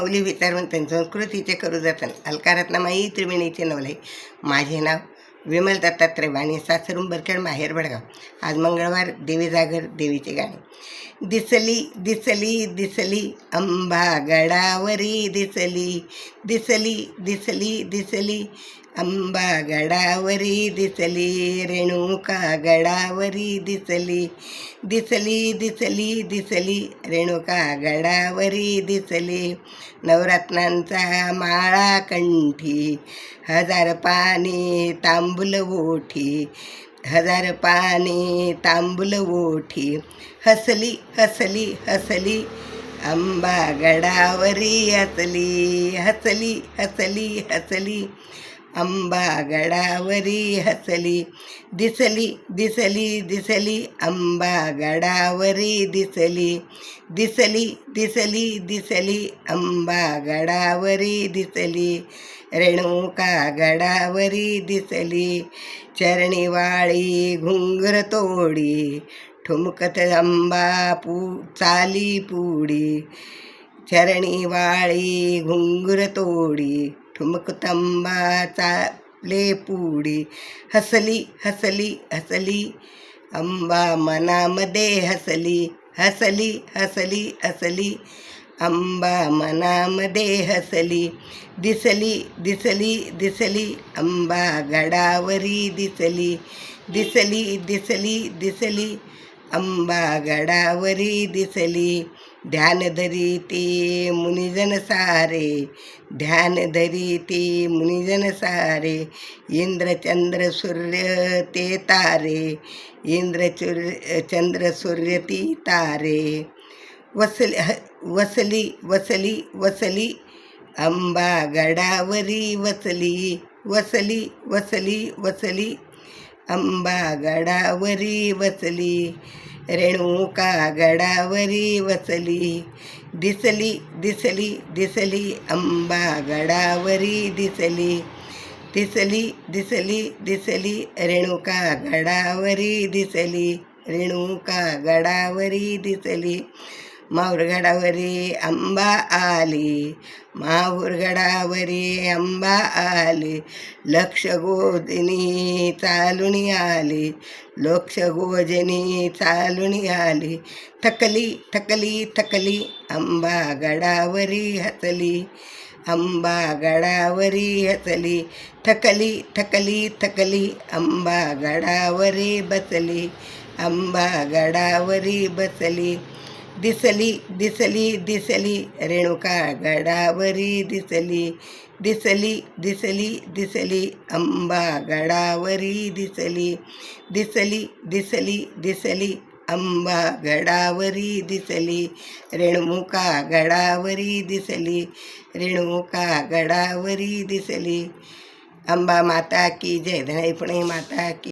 माऊली विचारवंतन संस्कृतीचे करू जतन. अलकारत्नामाई त्रिवेणीचे नवले. माझे नाव विमल दत्तात्रय वाणी सासरून बरखेड माहेर भडगाव आज मंगळवार देवी जागर देवीचे गाणे. दिसली दिसली दिसली अंबा गडावरी दिसली दिसली दिसली दिसली अंबा गडावरी दिसली रेणुका गडावरी दिसली दिसली दिसली दिसली रेणुका गडावरी दिसली नवरत्नांचा माळा कंठी हजार पाणी तांबूल ओठी हजार पाने तांबूल ओठी हसली हसली हसली आंबा गडावरी हसली हसली हसली हसली आंबा गडावरी हसली दिसली दिसली दिसली आंबा गडावरी दिसली दिसली दिसली दिसली आंबा गडावरी दिसली रेणुका गडावरी दिसली. चरणीवाळी घुंगर तोडी ठुमकत अंबा पू चाली पुडी. चरणीवाळी घुंगर तोडी ठुमकतंबा चाले पुडी. हसली हसली हसली अंबा मनामध्ये हसली हसली हसली हसली. अंबा मनामध्ये हसली दिसली दिसली दिसली अंबा गडावरी दिसली दिसली दिसली दिसली अंबा गडावरी दिसली ध्यान धरी ते मुनिजन सारे ध्यान धरी ते मुनिजन सारे इंद्रचंद्र सूर्य ते तारे इंद्र चुर चंद्र सूर्य ती तारे वसली वसली वसली वसली अंबा गडावरी वसली वसली वसली वसली अंबा गडावरी वसली रेणुका गडावरी वसली दिसली दिसली दिसली आंबा गडावरी दिसली दिसली दिसली दिसली रेणुका गडावरी दिसली रेणुका गडावरी दिसली माहुरगडावरी अंबा आली. माहुरगडावरी अंबा आली. लक्ष गोदिनी चालून आली. लक्ष गोजनी चालून आली. थकली थकली थकली. अंबा गडावरी हसली. अंबा गडावरी हसली. थकली थकली थकली. अंबा गडावरी बसली. अंबा गडावरी बसली. दिसली दिसली दिसली रेणुका गडावरी दिसली दिसली दिसली दिसली अंबा गडावरी दिसली दिसली दिसली दिसली अंबा गडावरी दिसली रेणुका गडावरी दिसली रेणुका गडावरी दिसली अंबा माता की जय धनाई पुणे माता की